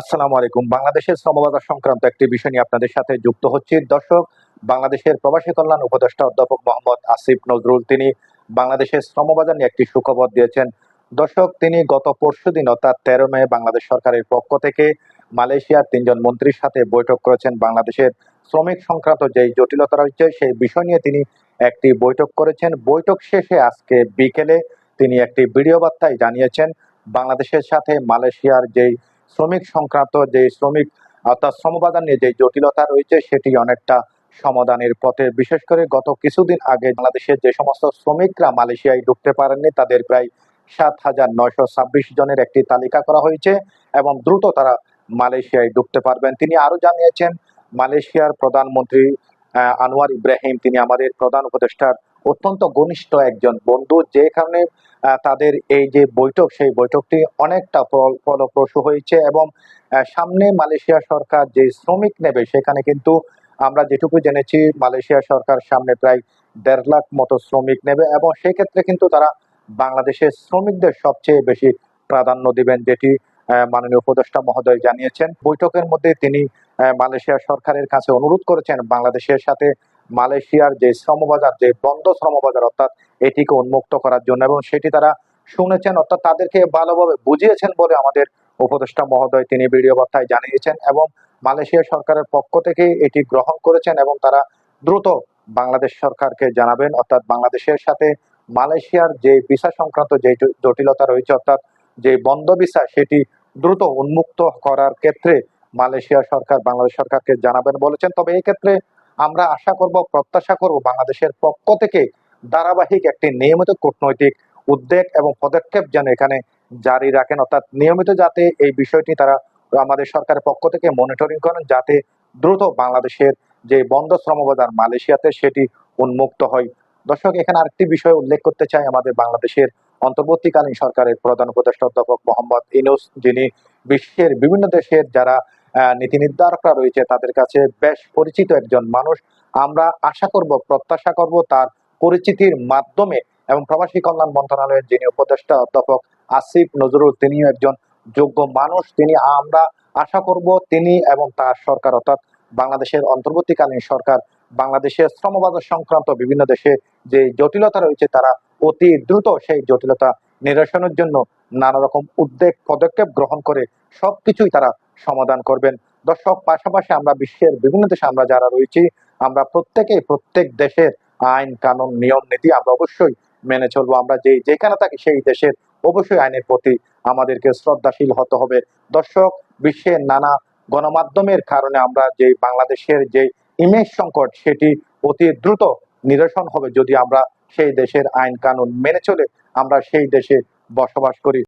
আসসালামু আলাইকুম। বাংলাদেশের শ্রমবাজার সংক্রান্ত একটি বিষয় নিয়ে আপনাদের সাথে যুক্ত হচ্ছি। দর্শক, বাংলাদেশের প্রবাসী কল্যাণ উপদেষ্টা অধ্যাপক মোহাম্মদ আসিফ নজরুল, তিনি বাংলাদেশের শ্রমবাজার নিয়ে একটি সুখবর দিয়েছেন। দর্শক, তিনি গত পরশু দিন অর্থাৎ তেরো মে বাংলাদেশ সরকারের পক্ষ থেকে মালয়েশিয়ার তিনজন মন্ত্রীর সাথে বৈঠক করেছেন। বাংলাদেশের শ্রমিক সংক্রান্ত যেই জটিলতা রয়েছে, সেই বিষয় নিয়ে তিনি একটি বৈঠক করেছেন। বৈঠক শেষে আজকে বিকেলে তিনি একটি ভিডিও বার্তায় জানিয়েছেন, বাংলাদেশের সাথে মালয়েশিয়ার যেই শ্রমিক সংক্রান্ত যে শ্রমিক অর্থাৎ শ্রমবাজার নিয়ে যে জটিলতা রয়েছে, সেটি অনেকটা সমাধানের পথে। বিশেষ করে গত কিছুদিন আগে বাংলাদেশের যে সমস্ত শ্রমিকরা মালয়েশিয়ায় ঢুকতে পারেননি, তাদের প্রায় সাত হাজার নয়শো ছাব্বিশ জনের একটি তালিকা করা হয়েছে এবং দ্রুত তারা মালয়েশিয়ায় ঢুকতে পারবেন। তিনি আরও জানিয়েছেন, মালয়েশিয়ার প্রধানমন্ত্রী আনোয়ার ইব্রাহিম, তিনি আমাদের প্রধান উপদেষ্টার অত্যন্ত ঘনিষ্ঠ একজন বন্ধু, যেখানে তাদের এই যে বৈঠক, সেই বৈঠকটি অনেকটা ফল- ফলপ্রসূ হয়েছে এবং সামনে মালয়েশিয়া সরকার যে শ্রমিক নেবে, সেখানে কিন্তু আমরা যেটুকু জেনেছি, মালয়েশিয়া সরকার সামনে প্রায় দেড় লাখ মতো শ্রমিক নেবে এবং সেক্ষেত্রে কিন্তু তারা বাংলাদেশের শ্রমিকদের সবচেয়ে বেশি প্রাধান্য দিবেন, যেটি মাননীয় উপদেষ্টা মহোদয় জানিয়েছেন। বৈঠকের মধ্যে তিনি মালয়েশিয়া সরকারের কাছে অনুরোধ করেছেন, বাংলাদেশের সাথে মালয়েশিয়ার যে শ্রমবাজার, যে বন্ধ শ্রমবাজার অর্থাৎ এটিকে উন্মুক্ত করার জন্য এবং সেটি তারা শুনেছেন অর্থাৎ তাদেরকে ভালোভাবে বুঝিয়েছেন বলে আমাদের উপদেষ্টা মহোদয় তিনি ভিডিও বার্তায় জানিয়েছেন এবং মালয়েশিয়া সরকারের পক্ষ থেকে এটি গ্রহণ করেছেন এবং তারা দ্রুত বাংলাদেশ সরকারকে জানাবেন। অর্থাৎ বাংলাদেশের সাথে মালয়েশিয়ার যে ভিসা সংক্রান্ত যে জটিলতা রয়েছে অর্থাৎ যে বন্ধ ভিসা, সেটি দ্রুত উন্মুক্ত করার ক্ষেত্রে মালয়েশিয়া সরকার, বাংলাদেশ সরকারকে জানাবেন বলেছেন। তবে এই ক্ষেত্রে আমরা আশা করব, প্রত্যাশা করব বাংলাদেশের পক্ষ থেকে ধারাবাহিক একটি নিয়মিত কূটনৈতিক উদ্বেগ এবং পদক্ষেপ যেন এখানে জারি রাখেন। অর্থাৎ নিয়মিত যাতে এই বিষয়টি তারা আমাদের সরকারের পক্ষ থেকে মনিটরিং করেন, যাতে দ্রুত বাংলাদেশের যে বন্ধ শ্রমবাজার মালয়েশিয়াতে সেটি উন্মুক্ত হয়। দর্শক, এখানে আরেকটি বিষয় উল্লেখ করতে চাই আমাদের বাংলাদেশের অন্তর্বর্তীকালীন সরকারের প্রধান উপদেষ্টা অধ্যাপক মোহাম্মদ ইনুস যিনি বিশ্বের বিভিন্ন দেশের যারা নীতি নির্ধারকরা রয়েছে, তাদের কাছে বেশ পরিচিত একজন মানুষ। আমরা আশা করব, প্রত্যাশা করব তার পরিচিতির মাধ্যমে এবং প্রবাসী কল্যাণ মন্ত্রণালয়ের যিনি উপদেষ্টা অধ্যাপক আসিফ নজরুল, তিনিও একজন যোগ্য মানুষ। তিনি, আমরা আশা করব তিনি এবং তার সরকার, অর্থাৎ বাংলাদেশের অন্তর্বর্তীকালীন সরকার বাংলাদেশের শ্রমবাজার সংক্রান্ত বিভিন্ন দেশে যে জটিলতা রয়েছে, তারা অতি দ্রুত সেই জটিলতা নিরসনের জন্য নানা রকম উদ্যোগ পদক্ষেপ গ্রহণ করে সবকিছুই তারা সমাধান করবেন। দর্শক, পাশাপাশি আমরা বিশ্বের বিভিন্ন দেশে আমরা যারা রয়েছি, আমরা প্রত্যেকেই প্রত্যেক দেশের আইন, কানুন, নিয়ম, নীতি আমরা অবশ্যই মেনে চলবো। আমরা যে যেখানে থাকি সেই দেশের অবশ্যই আইনের প্রতি আমাদেরকে শ্রদ্ধাশীল হতে হবে। দর্শক বিশ্বের নানা গণমাধ্যমের কারণে আমরা যে বাংলাদেশের যে ইমেজ সংকট, সেটি অতি দ্রুত নিরসন হবে যদি আমরা সেই দেশের আইন, কানুন মেনে চলে আমরা সেই দেশে বসবাস করি।